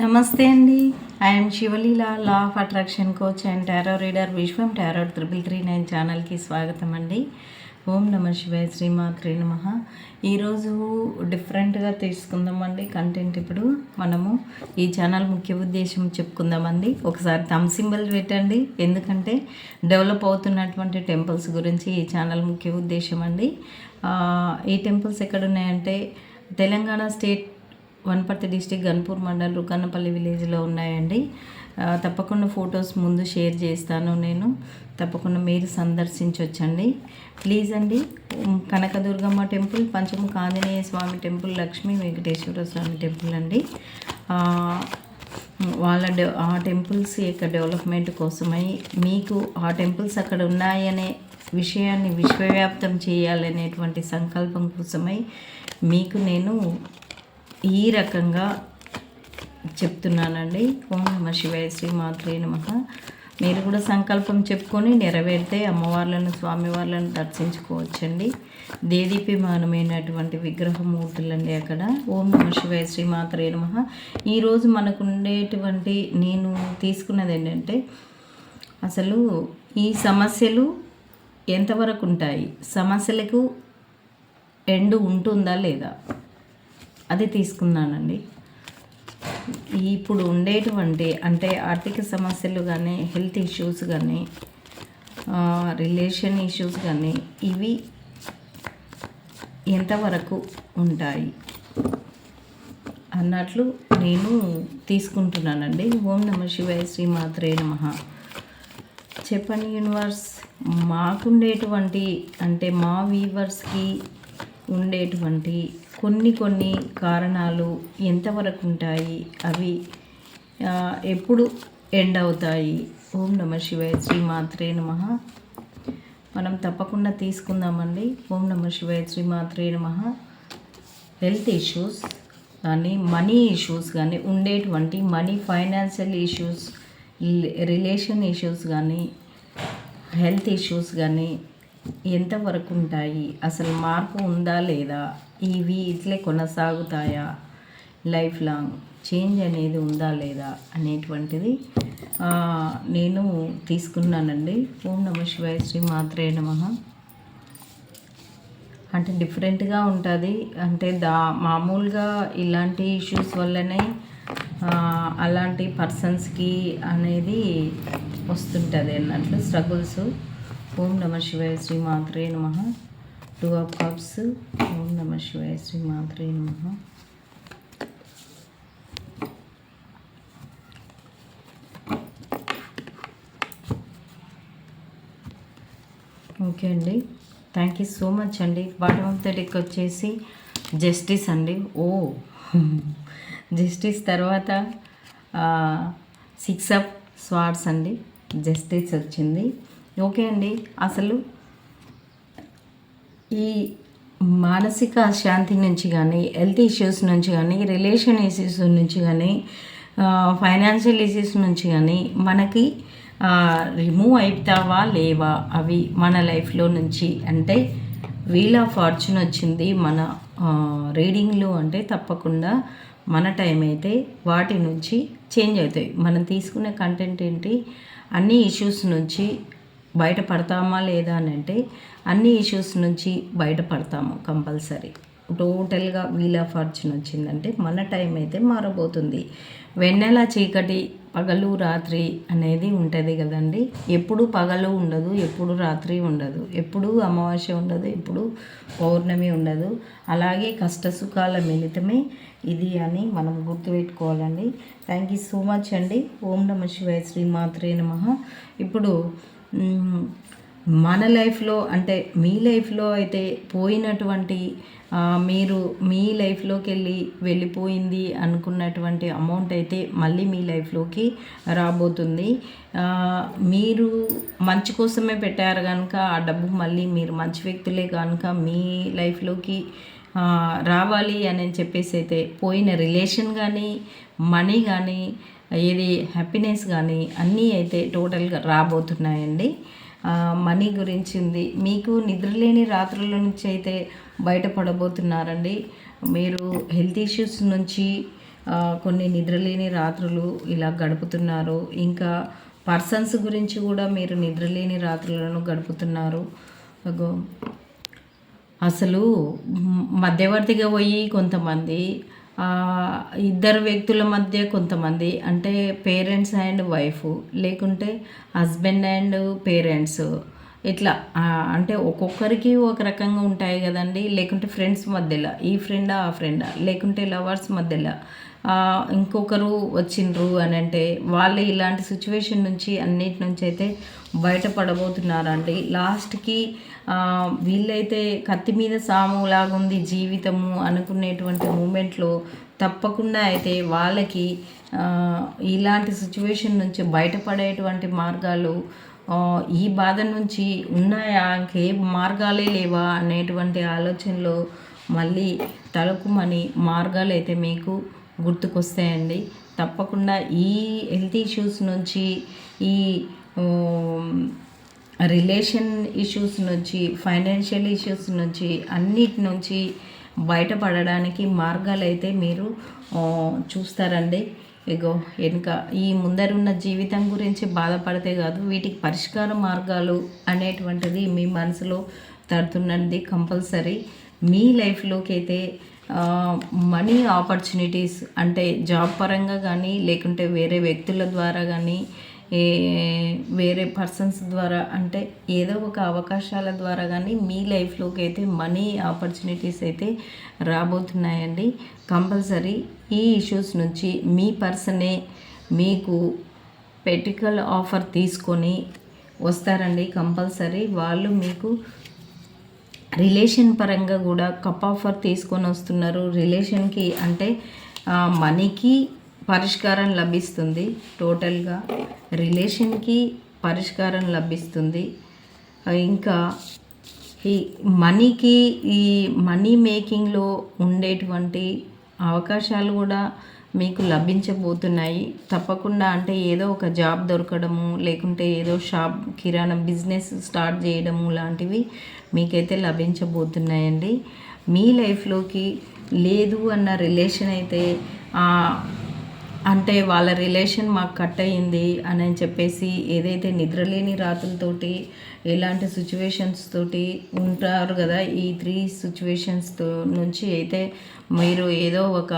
నమస్తే అండి. I'm Sivaleela law of attraction coach and tarot reader Vishwam tarot triple three nine ఛానల్కి స్వాగతం అండి. ఓం నమ శివాయ శ్రీమాత్రే నమ. ఈరోజు డిఫరెంట్గా తీసుకుందామండి కంటెంట్ ఇప్పుడు. మనము ఈ ఛానల్ ముఖ్య ఉద్దేశం చెప్పుకుందామండి ఒకసారి థమ్ సింబల్ పెట్టండి. ఎందుకంటే డెవలప్ అవుతున్నటువంటి టెంపుల్స్ గురించి ఈ ఛానల్ ముఖ్య ఉద్దేశం అండి. ఈ టెంపుల్స్ ఎక్కడ ఉన్నాయంటే తెలంగాణ స్టేట్ వనపర్తి డిస్టిక్ గన్పూర్ మండల్ రుకన్నపల్లి విలేజ్లో ఉన్నాయండి. తప్పకుండా ఫొటోస్ ముందు షేర్ చేస్తాను నేను. తప్పకుండా మీరు సందర్శించవచ్చండి ప్లీజ్ అండి Kanakadurgamma temple Panchamukha Anjaneya Swamy temple Lakshmi Venkateswara Swamy temple అండి. వాళ్ళ డె ఆ టెంపుల్స్ యొక్క డెవలప్మెంట్ కోసమై మీకు ఆ టెంపుల్స్ అక్కడ ఉన్నాయనే విషయాన్ని విశ్వవ్యాప్తం చేయాలనేటువంటి సంకల్పం కోసమై మీకు నేను ఈ రకంగా చెప్తున్నానండి. ఓం నమ శివాయ శ్రీ మాత్రే నమ. మీరు కూడా సంకల్పం చెప్పుకొని నెరవేరితే అమ్మవార్లను స్వామివార్లను దర్శించుకోవచ్చండి. దేదీప్యమానమైనటువంటి విగ్రహమూర్తులండి అక్కడ. ఓం నమ శివాయ శ్రీ మాత్రే నమ. ఈరోజు మనకు ఉండేటువంటి నేను తీసుకున్నది ఏంటంటే అసలు ఈ సమస్యలు ఎంతవరకు ఉంటాయి? సమస్యలకు ఎండు ఉంటుందా లేదా? అది తీసుకున్నానండి. ఇప్పుడు ఉండేటువంటి అంటే ఆర్థిక సమస్యలు కానీ హెల్త్ ఇష్యూస్ కానీ రిలేషన్ ఇష్యూస్ కానీ ఇవి ఎంతవరకు ఉంటాయి? అన్నట్లు నేను తీసుకుంటున్నానండి. ఓం నమ శివాయ శ్రీమాత్రే నమ. చెప్పండి యూనివర్స్ మాకుండేటువంటి అంటే మా వీవర్స్కి ఉండేటువంటి కొన్ని కొన్ని కారణాలు ఎంతవరకు ఉంటాయి? అవి ఎప్పుడు ఎండ్ అవుతాయి? ఓం నమ శివాయ శ్రీమాత్రే నమ. మనం తప్పకుండా తీసుకుందామండి. ఓం నమ శివాయ శ్రీమాత్రే నమ. హెల్త్ ఇష్యూస్ కానీ మనీ ఇష్యూస్ కానీ ఉండేటువంటి money financial issues relation issues కానీ హెల్త్ ఇష్యూస్ కానీ ఎంతవరకు ఉంటాయి అసలు మార్పు ఉందా లేదా? ఇవి ఇట్లే కొనసాగుతాయా? లైఫ్ లాంగ్ చేంజ్ అనేది ఉందా లేదా అనేటువంటిది నేను తీసుకున్నానండి. ఓం నమ శివాయ శ్రీ మాత్రే నమ. అంటే డిఫరెంట్గా ఉంటుంది. అంటే దా మామూలుగా ఇలాంటి ఇష్యూస్ వల్లనే అలాంటి పర్సన్స్కి అనేది వస్తుంటుంది అన్నట్లు స్ట్రగుల్స్. ఓం నమ శివాయ శ్రీ మాత్రే నమ. Two of cups. ఓం నమ శివాయ శ్రీ మాత్రే నమ. ఓకే అండి. థ్యాంక్ యూ సో మచ్ అండి. బాటమ్ ఆఫ్ ద డెక్ వచ్చేసి జస్టిస్ అండి. ఓ. జస్టిస్ తర్వాత సిక్స్ ఆఫ్ స్వార్డ్స్ అండి. జస్టిస్ వచ్చింది. ఓకే అండి. అసలు ఈ మానసిక అశాంతి నుంచి కానీ హెల్త్ ఇష్యూస్ నుంచి కానీ రిలేషన్ ఇష్యూస్ నుంచి కానీ ఫైనాన్షియల్ ఇష్యూస్ నుంచి కానీ మనకి రిమూవ్ అవుతావా లేవా? అవి మన లైఫ్లో నుంచి అంటే వీల్ ఆఫ్ ఫార్చ్యూన్ వచ్చింది మన రీడింగ్లో అంటే తప్పకుండా మన టైం అయితే వాటి నుంచి చేంజ్ అవుతాయి. మనం తీసుకునే కంటెంట్ ఏంటి? అన్ని ఇష్యూస్ నుంచి బయటపడతామా లేదా అని అంటే అన్ని ఇష్యూస్ నుంచి బయటపడతాము కంపల్సరీ. టోటల్గా వీల్ ఆఫ్ ఫార్చ్యూన్ వచ్చిందంటే మన టైం అయితే మారబోతుంది. వెన్నెల చీకటి పగలు రాత్రి అనేది ఉంటుంది కదండి. ఎప్పుడు పగలు ఉండదు ఎప్పుడు రాత్రి ఉండదు. ఎప్పుడు అమావాస్య ఉండదు ఎప్పుడు పౌర్ణమి ఉండదు. అలాగే కష్ట సుఖాల మిళితమే ఇది అని మనం గుర్తుపెట్టుకోవాలండి. థ్యాంక్ యూ సో మచ్ అండి. ఓం నమ శివాయ శ్రీమాత్రే నమ. ఇప్పుడు మన లైఫ్లో అంటే మీ లైఫ్లో అయితే పోయినటువంటి మీరు మీ లైఫ్లోకి వెళ్ళి వెళ్ళిపోయింది అనుకున్నటువంటి అమౌంట్ అయితే మళ్ళీ మీ లైఫ్లోకి రాబోతుంది. మీరు మంచి కోసమే పెట్టారు కనుక ఆ డబ్బు మళ్ళీ మీరు మంచి వ్యక్తులే కనుక మీ లైఫ్లోకి రావాలి అని చెప్పేసి అయితే పోయిన రిలేషన్ కానీ మనీ కానీ ఏది హ్యాపీనెస్ కానీ అన్నీ అయితే టోటల్గా రాబోతున్నాయండి. మనీ గురించి ఉంది మీకు నిద్రలేని రాత్రుల నుంచి అయితే బయటపడబోతున్నారండి. మీరు హెల్త్ ఇష్యూస్ నుంచి కొన్ని నిద్రలేని రాత్రులు ఇలా గడుపుతున్నారు. ఇంకా పర్సన్స్ గురించి కూడా మీరు నిద్రలేని రాత్రులను గడుపుతున్నారు. అసలు మధ్యవర్తిగా పోయి కొంతమంది ఇద్దరు వ్యక్తుల మధ్య కొంతమంది అంటే పేరెంట్స్ అండ్ వైఫ్ లేకుంటే హస్బెండ్ అండ్ పేరెంట్స్ ఇట్లా అంటే ఒక్కొక్కరికి ఒక రకంగా ఉంటాయి కదండి. లేకుంటే ఫ్రెండ్స్ మధ్యలో ఈ ఫ్రెండా ఆ ఫ్రెండా లేకుంటే లవర్స్ మధ్యలో. ఇంకొకరు వచ్చిండ్రు అని అంటే వాళ్ళు ఇలాంటి సిచ్యువేషన్ నుంచి అన్నిటి నుంచి అయితే బయటపడబోతున్నారండి. లాస్ట్కి వీళ్ళైతే కత్తి మీద సాము లాగుంది జీవితము అనుకునేటువంటి మూమెంట్లో తప్పకుండా అయితే వాళ్ళకి ఇలాంటి సిచ్యువేషన్ నుంచి బయటపడేటువంటి మార్గాలు ఈ బాధ నుంచి ఉన్నాయా? ఇంకే మార్గాలే లేవా? అనేటువంటి ఆలోచనలో మళ్ళీ తలుకుమని మార్గాలు అయితే మీకు గుర్తుకొస్తాయండి. తప్పకుండా ఈ హెల్త్ ఇష్యూస్ నుంచి ఈ రిలేషన్ ఇష్యూస్ నుంచి ఫైనాన్షియల్ ఇష్యూస్ నుంచి అన్నిటి నుంచి బయటపడడానికి మార్గాలు అయితే మీరు చూస్తారండి. ఇగో వెనుక ఈ ముందరున్న జీవితం గురించి బాధపడితే కాదు వీటికి పరిష్కార మార్గాలు అనేటువంటిది మీ మనసులో తడుతున్నది కంపల్సరీ. మీ లైఫ్లోకి అయితే మనీ ఆపర్చునిటీస్ అంటే జాబ్ పరంగా కానీ లేకుంటే వేరే వ్యక్తుల ద్వారా కానీ ఏ వేరే పర్సన్స్ ద్వారా అంటే ఏదో ఒక అవకాశాల ద్వారా కానీ మీ లైఫ్లోకి అయితే మనీ ఆపర్చునిటీస్ అయితే రాబోతున్నాయండి. కంపల్సరీ ఈ ఇష్యూస్ నుంచి మీ పర్సనే మీకు పెటికల్ ఆఫర్ తీసుకొని వస్తారండి. కంపల్సరీ వాళ్ళు మీకు రిలేషన్ పరంగా కూడా కప్ ఆఫర్ తీసుకొని వస్తున్నారు. రిలేషన్కి అంటే మనీకి పరిష్కారం లభిస్తుంది. టోటల్గా రిలేషన్కి పరిష్కారం లభిస్తుంది. ఇంకా ఈ మనీకి ఈ మనీ మేకింగ్లో ఉండేటువంటి అవకాశాలు కూడా మీకు లభించబోతున్నాయి. తప్పకుండా అంటే ఏదో ఒక జాబ్ దొరకడము లేకుంటే ఏదో షాప్ కిరాణా బిజినెస్ స్టార్ట్ చేయడము లాంటివి మీకైతే లభించబోతున్నాయండి. మీ లైఫ్లోకి లేదు అన్న రిలేషన్ అయితే అంటే వాళ్ళ రిలేషన్ మాకు కట్ అయ్యింది అని చెప్పేసి ఏదైతే నిద్రలేని రాత్రులతోటి ఎలాంటి సిచ్యువేషన్స్ తోటి ఉంటారు కదా ఈ త్రీ సిచ్యువేషన్స్తో నుంచి అయితే మీరు ఏదో ఒక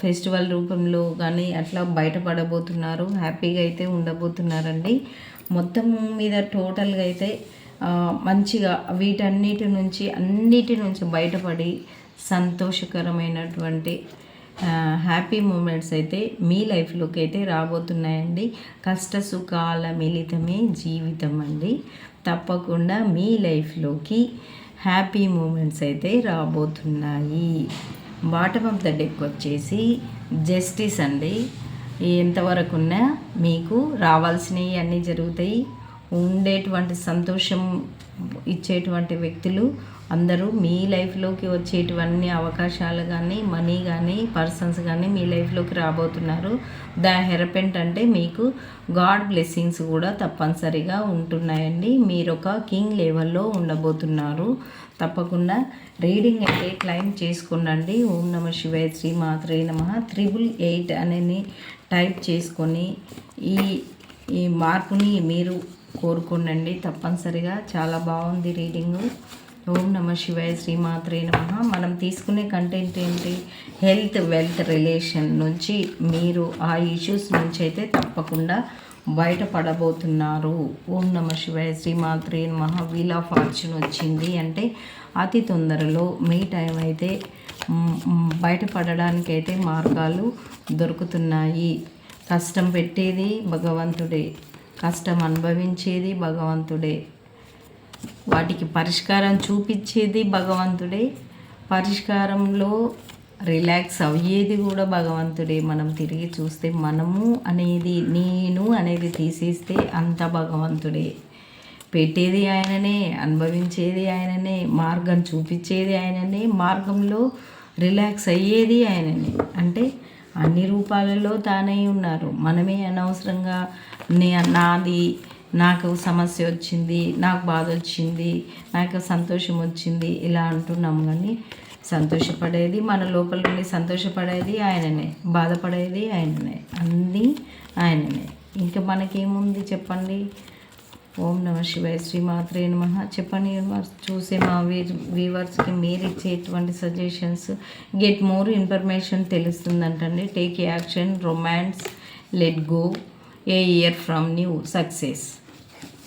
ఫెస్టివల్ రూపంలో కానీ అట్లా బయటపడబోతున్నారు హ్యాపీగా అయితే ఉండబోతున్నారండి. మొత్తం మీద టోటల్గా అయితే మంచిగా వీటన్నిటి నుంచి అన్నిటి నుంచి బయటపడి సంతోషకరమైనటువంటి హ్యాపీ మూమెంట్స్ అయితే మీ లైఫ్లోకి అయితే రాబోతున్నాయండి. కష్ట సుఖాల మిళితమే జీవితం అండి. తప్పకుండా మీ లైఫ్లోకి హ్యాపీ మూమెంట్స్ అయితే రాబోతున్నాయి. బాటమ్ ఆఫ్ ద డెక్ వచ్చేసి జస్టిస్ అండి. ఎంతవరకు ఉన్నా మీకు రావాల్సినవి అన్నీ జరుగుతాయి. ఉండేటువంటి సంతోషం ఇచ్చేటువంటి వ్యక్తులు అందరూ మీ లైఫ్లోకి వచ్చేటువంటి అవకాశాలు కానీ మనీ కానీ పర్సన్స్ కానీ మీ లైఫ్లోకి రాబోతున్నారు. ద హెరపెంట్ అంటే మీకు గాడ్ బ్లెస్సింగ్స్ కూడా తప్పనిసరిగా ఉంటున్నాయండి. మీరు ఒక కింగ్ లెవెల్లో ఉండబోతున్నారు. తప్పకుండా రీడింగ్ అయితే క్లైమ్ చేసుకునండి. ఓం నమ శివాయ శ్రీ మాత్రే నమ. త్రిబుల్ ఎయిట్ అనేది టైప్ చేసుకొని ఈ ఈ మార్పుని మీరు కోరుకోండి తప్పనిసరిగా చాలా బాగుంది రీడింగు. ఓం నమ శివాయ శ్రీమాత్రే నమ. మనం తీసుకునే కంటెంట్ ఏంటి? హెల్త్ వెల్త్ రిలేషన్ నుంచి మీరు ఆ ఇష్యూస్ నుంచి అయితే తప్పకుండా బయటపడబోతున్నారు. ఓం నమ శివాయ. శ్రీమాత్రే నమ. వీల్ ఆఫ్ ఫార్చ్యూన్ వచ్చింది. అంటే అతి తొందరలో మీ టైం అయితే బయటపడడానికి అయితే బయటపడడానికైతే మార్గాలు దొరుకుతున్నాయి. కష్టం పెట్టేది భగవంతుడే. కష్టం అనుభవించేది భగవంతుడే. వాటికి పరిష్కారం చూపించేది భగవంతుడే. పరిష్కారంలో రిలాక్స్ అయ్యేది కూడా భగవంతుడే. మనం తిరిగి చూస్తే మనము అనేది నేను అనేది తీసేస్తే అంత భగవంతుడే. పెట్టేది ఆయననే అనుభవించేది ఆయననే మార్గం చూపించేది ఆయననే మార్గంలో రిలాక్స్ అయ్యేది ఆయననే. అంటే అన్ని రూపాలలో తానే ఉన్నారు. మనమే అనవసరంగా నే నాది నాకు సమస్య వచ్చింది నాకు బాధ వచ్చింది నాకు సంతోషం వచ్చింది ఇలా అంటున్నాం. కానీ సంతోషపడేది మన లోపల నుండి సంతోషపడేది ఆయననే బాధపడేది ఆయననే అన్నీ ఆయననే. ఇంకా మనకేముంది చెప్పండి? ఓం నమ శివాయ శ్రీమాత్రే నమ. చెప్పండి చూసే మా వీ వీవర్స్కి మీరు ఇచ్చేటువంటి suggestions. Get more information తెలుస్తుందంటండి. Take action romance let go a year from new success.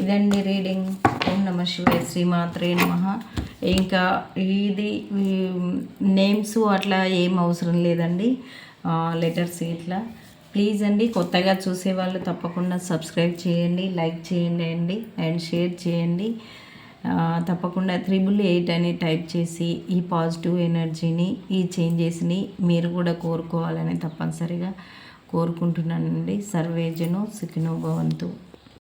ఇదండి రీడింగ్. ఓం నమ శివాయ శ్రీమాత్రే నమ. ఇంకా ఇది నేమ్స్ అట్లా ఏం అవసరం లేదండి. లెటర్స్ ఇట్లా. ప్లీజ్ అండి కొత్తగా చూసేవాళ్ళు తప్పకుండా సబ్స్క్రైబ్ చేయండి లైక్ చేయండి అండి అండ్ షేర్ చేయండి. తప్పకుండా త్రిబుల్ ఎయిట్ అని టైప్ చేసి ఈ పాజిటివ్ ఎనర్జీని ఈ చేంజెస్ని మీరు కూడా కోరుకోవాలని తప్పనిసరిగా కోరుకుంటున్నానండి. సర్వేజను సుఖినో భవంతు.